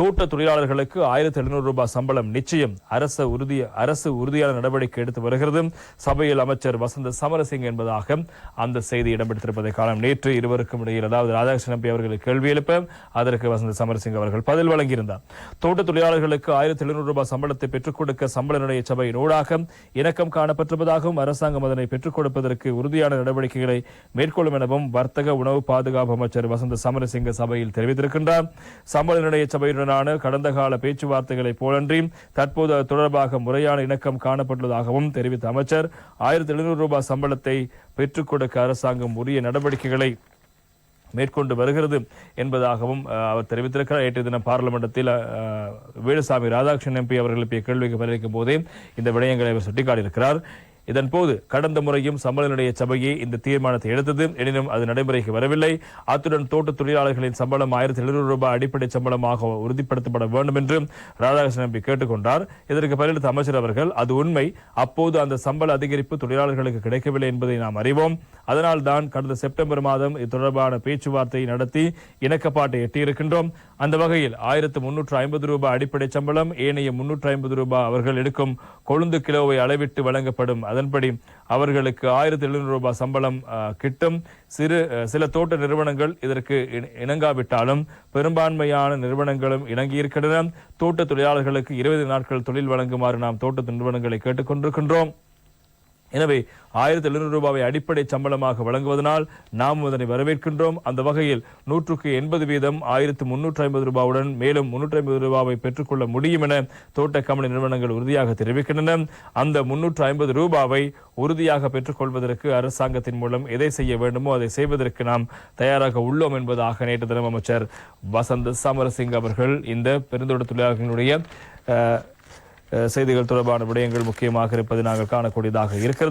தோட்ட தொழிலாளர்களுக்கு ஆயிரத்தி எழுநூறு ரூபாய் சம்பளம் நிச்சயம். அரசு உறுதி அரசு உறுதியான நடவடிக்கை எடுத்து வருகிறது. சபையில் அமைச்சர் வசந்த சமரசிங் என்பதாக அந்த செய்தி இடம்பெற்றிருப்பதை காலம் நேற்று இருவருக்கும் இடையில் அதாவது ராதாகிருஷ்ணன் எம்பி அவர்களுக்கு கேள்வி எழுப்ப அதற்கு வசந்த சமரசிங் அவர்கள் பதில் வழங்கியிருந்தார். தோட்ட தொழிலாளர்களுக்கு ஆயிரத்தி எழுநூறு ரூபாய் சம்பளத்தை பெற்றுக் கொடுக்க சம்பள நிலைய சபையின் ஊடாக இணக்கம் காணப்பட்டிருப்பதாகவும் அரசாங்கம் அதனை பெற்றுக் கொடுப்பதற்கு உறுதியான நடவடிக்கைகளை மேற்கொள்ளும் எனவும் வர்த்தக உணவு பாதுகாப்பு அமைச்சர் வசந்த சமரசிங்க சபையில் தெரிவித்திருக்கின்றார். சம்பள நிலைய சபையுடன் உடனான கடந்த கால பேச்சுவார்த்தைகளைப் போலன்றி தற்போது அது தொடர்பாக முறையான இணக்கம் காணப்பட்டுள்ளதாகவும் தெரிவித்த அமைச்சர். ஆயிரத்தி எழுநூறு ரூபாய் சம்பளத்தை பெற்றுக் கொடுக்க அரசாங்கம் உரிய நடவடிக்கைகளை மேற்கொண்டு வருகிறது என்பதாகவும் அவர் தெரிவித்திருக்கிறார். நேற்று தினம் பாராளுமன்றத்தில் அஹ், வேலுசாமி ராதாகிருஷ்ணன் எம்பி அவர்கள் எழுப்பிய கேள்விக்கு பதிலளிக்கும் போதே இந்த விடயங்களை அவர் சுட்டிக்காட்டியிருக்கிறார். இதன்போது கடந்த முறையும் சம்பள சபையே இந்த தீர்மானத்தை எடுத்தது. எனினும் அது நடைமுறைக்கு வரவில்லை. அத்துடன் தோட்ட தொழிலாளர்களின் சம்பளம் ஆயிரத்தி எழுநூறு ரூபாய் அடிப்படை சம்பளமாக உறுதிப்படுத்தப்பட வேண்டும் என்று ராதாகிருஷ்ணன் நம்பி கேட்டுக்கொண்டார். இதற்கு பதிலளித்த அமைச்சர் அவர்கள் அது உண்மை. அப்போது அந்த சம்பள அதிகரிப்பு தொழிலாளர்களுக்கு கிடைக்கவில்லை என்பதை நாம் அறிவோம். அதனால் தான் கடந்த செப்டம்பர் மாதம் இது தொடர்பான பேச்சுவார்த்தை நடத்தி இணக்கப்பாட்டை எட்டியிருக்கின்றோம். அந்த வகையில் ஆயிரத்து முன்னூற்று ஐம்பது ரூபாய் அடிப்படை சம்பளம் ஏனைய முன்னூற்று ஐம்பது ரூபாய் அவர்கள் எடுக்கும் கொழுந்து கிலோவை அளவிட்டு வழங்கப்படும் அதன்படி அவர்களுக்கு ஆயிரத்தி எழுநூறு ரூபாய் சம்பளம் கிட்டும். சிறு சில தோட்ட நிறுவனங்கள் இதற்கு இண- இணங்காவிட்டாலும் பெரும்பான்மையான நிறுவனங்களும் இணங்கியிருக்கின்றன. தோட்ட தொழிலாளர்களுக்கு இருபது நாட்கள் தொழில் வழங்குமாறு நாம் தோட்ட நிறுவனங்களை கேட்டுக்கொண்டிருக்கின்றோம். எனவே ஆயிரத்தி எழுநூறு ரூபாவை அடிப்படை சம்பளமாக வழங்குவதனால் நாம் அதனை வரவேற்கின்றோம். அந்த வகையில் நூற்றுக்கு எண்பது வீதம் ஆயிரத்து முன்னூற்றி ஐம்பது ரூபாவுடன் மேலும் முன்னூற்றி ஐம்பது ரூபாவை பெற்றுக்கொள்ள முடியும் என தோட்ட கம்பெனி நிறுவனங்கள் உறுதியாக தெரிவிக்கின்றன. அந்த முன்னூற்று ஐம்பது ரூபாவை உறுதியாக பெற்றுக்கொள்வதற்கு அரசாங்கத்தின் மூலம் எதை செய்ய வேண்டுமோ அதை செய்வதற்கு நாம் தயாராக உள்ளோம் என்பதாக நேற்று தினம் அமைச்சர் வசந்த் சமரசிங் அவர்கள் இந்த பெருந்தோட்ட தொழிலாளர்களுடைய செய்திகள் தொடர்பான விடயங்கள் முக்கியமாக இருப்பது நாங்கள் காணக்கூடியதாக இருக்கிறது.